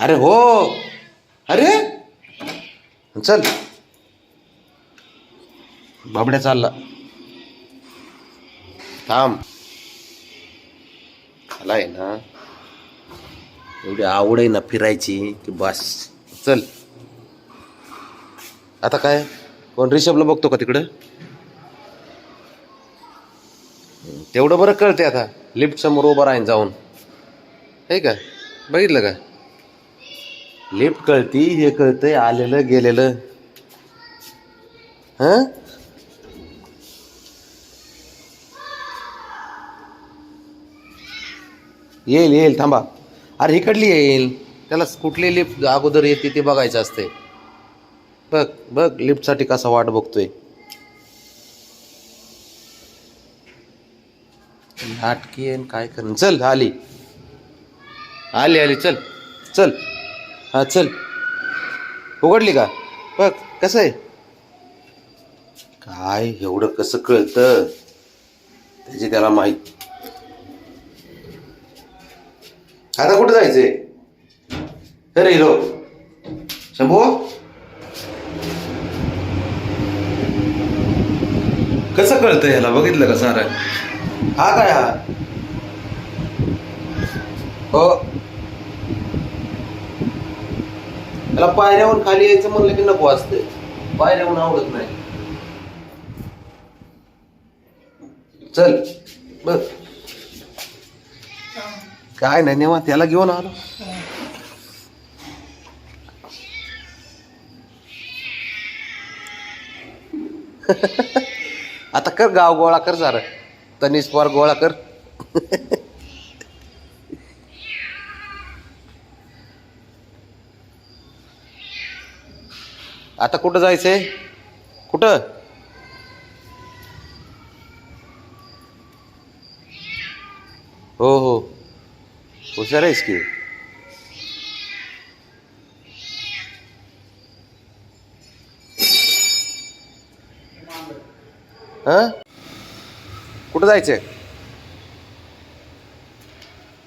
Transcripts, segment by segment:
अरे हो. अरे? चल. बाबड्या चालला. थांब. झाला आहे ना. एवढी आवड आहे ना फिरायची की बस. चल. आता काय? कोण रिषभला बघतो का तिकडं? तेवढं बरं कळते आता. लिफ्ट समोर उभं राहीन जाऊन. आहे का? बघितलं का? लिफ्ट कळती हे कळतंय आलेलं गेलेलं. हां? येईल येईल थांबा. अरे इकडली येईल. त्याला कुठली लिफ्ट अगोदर येते ते बघायचं असते बघ बघ लिफ्टसाठी कसा वाट बघतोय. नाटकी आहे काय कर चल आली. आली आली चल चल. हा चल. उघडली का? बघ कसं आहे? काय एवढं कसं कळतं? त्याची त्याला माहीत. आता कुठं जायचंय? अरे हिरो. शंभू? कसं कळतं ह्याला? बघितलं का सारा? हा काय हा? हो. त्याला पायऱ्याहून खाली यायचं म्हणलं की नको असते पायऱ्याहून आवडत नाही. चल बस काय नाही नेवा त्याला घेऊन आलो. आता कर गाव गोळा कर सार तनिष पवार गोळा कर. आता कुठं जायचंय? कुठं? हो हो. हुशार आहेस की कुठं जायचंय?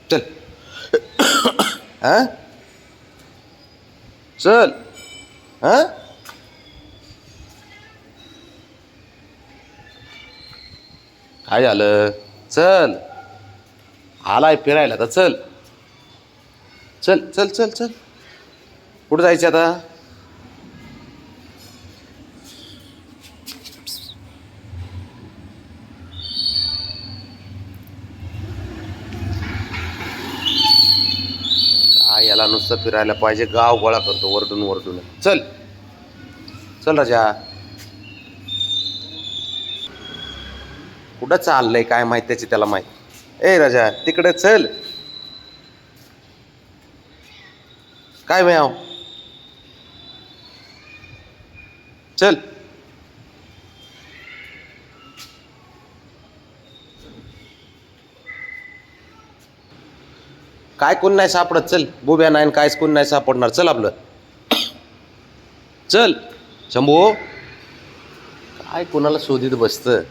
चल. हा? चल. हा? काय झालं? चल. आलाय फिरायला तर चल. चल चल चल चल. कुठं जायचं आता? काय याला नुसतं फिरायला पाहिजे? गाव गोळा करतो वरडून वरडून. चल. चल राजा. कुठं चाललंय काय माहिती त्याची त्याला माहीत. ए राजा तिकडे चल. काय म्याव? चल. काय कोण नाही सापडत? चल बुब्या नाही कायच कोण नाही सापडणार. चल आपलं. चल. शंभू. काय कोणाला शोधित बसतं?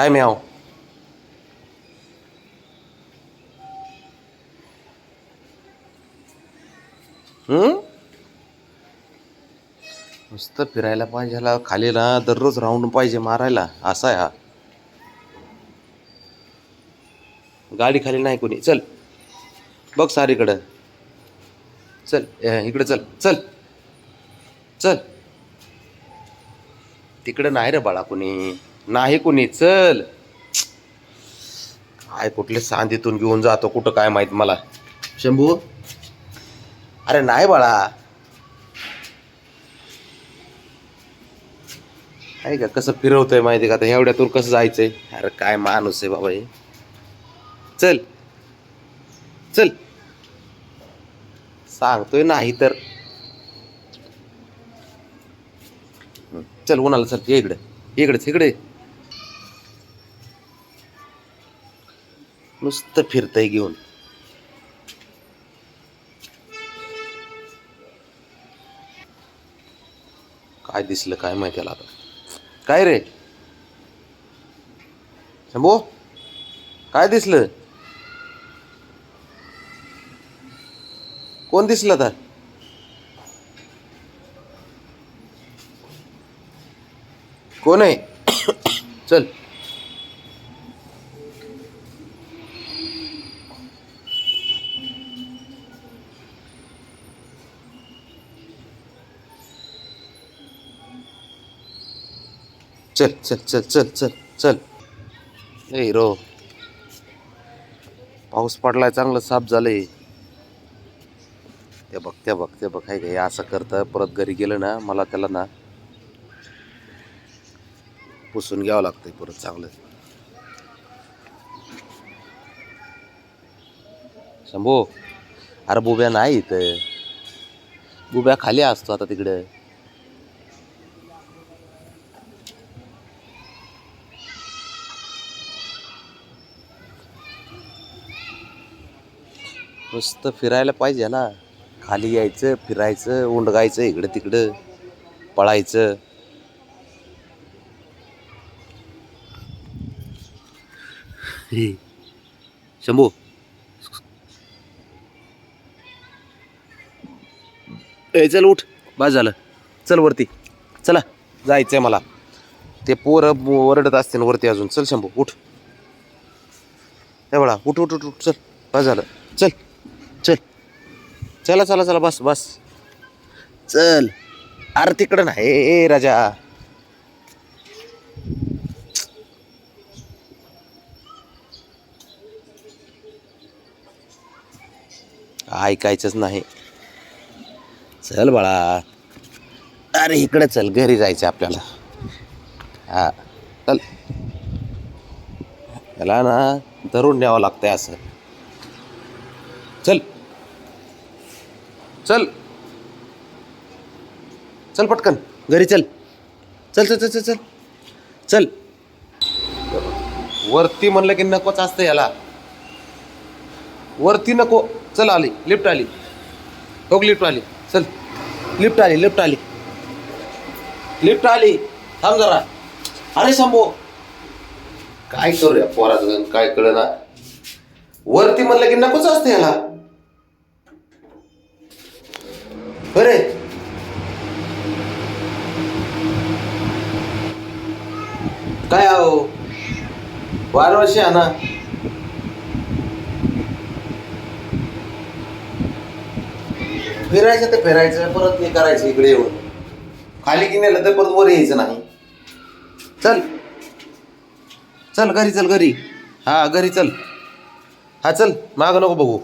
काय म्याव नुसतं फिरायला पाहिजे ह्याला. खाली ना दररोज राऊंड पाहिजे मारायला. असा आहे हा. गाडी खाली नाही कोणी. चल. बघ सारीकडं. चल. इकडे इकडं चल. चल. चल. तिकडं नाही रे बाळा कोणी. नाही कोणी चल. काय कुठले सांधीतून घेऊन जातो कुठं काय माहीत मला. शंभू? अरे नाही बाळा. आहे का कसं फिरवतंय माहिती का? आता एवढ्यातून कसं जायचंय? अरे काय माणूस आहे बाबा हे. चल. चल. सांगतोय नाही तर. चल उन्हाला चल ये इकडे. इकडेच इकडे नुसतं फिरतंय घेऊन. काय दिसलं काय माहिती त्याला आता. काय रे? शंभू काय दिसलं? कोण दिसलं आता? कोण आहे? चल. चल चल चल चल चल चल. ए रो. पाऊस पडलाय चांगलं साफ झालंय. ते बघ ते बघ ते बघ काय काय असं करतं परत घरी गेलं ना मला त्याला ना पुसून घ्यावं लागतंय परत चांगलं. शंभू अरे बुब्या नाही इथं. बुब्या खाली असतो आता तिकडं. नुसतं फिरायला पाहिजे ना खाली यायचं फिरायचं उंडगायचं इकडं तिकडं पळायचं. शंभू. ए चल उठ. बस झालं. चल वरती. चला. जायचंय मला. ते पोरं ओरडत असते वरती अजून. चल शंभू उठ. हे बळा उठ उठ उठ उठ. चल. बस झालं. चल. चल. चला चला चला बस बस. चल. अरे तिकडं नाही ए राजा. ऐकायचंच नाही. चल बाळा. अरे इकडे चल घरी जायचं आपल्याला. हा. चल. त्याला ना धरून न्यावं लागतंय असं. चल. चल. चल पटकन. घरी चल. चल चल चल चल चल. चल. वरती म्हणलं की नकोच असतं याला. वरती नको. चल आली. लिफ्ट आली. हो लिफ्ट आली. चल. लिफ्ट आली लिफ्ट आली. लिफ्ट आली. थांब जरा. अरे शंभो. काय करूया पोराचं? काय कळ ना वरती म्हणलं की नकोच असतं याला. बरे. काय आहो? बारा वर्षी आणा फिरायचं तर फिरायचं परत हे करायचं इकडे येऊन. खाली की नेलं तर परत वर यायचं नाही. चल. चल घरी चल घरी. हा घरी चल. हा चल. माग नको बघू.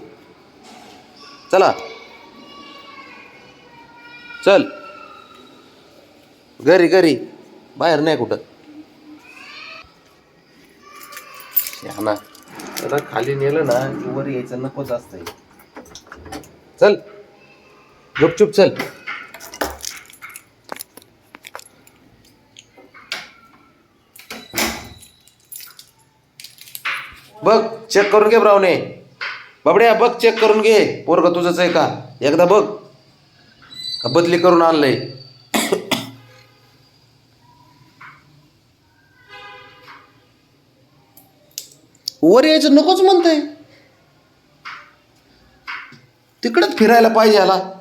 चला. चल. घरी घरी. बाहेर नाही कुठं. शहाणा त्याला खाली नेलं ना की वर यायचं नकोच असतंय चल. गुपचूप चल. बघ चेक करून घे ब्रावणे बाबड्या बघ चेक करून घे. पोरग तुझंच आहे का? एकदा बघ. का बदली करून आणलंय. वर यायचं नकोच म्हणतंय. तिकडंच फिरायला पाहिजे याला.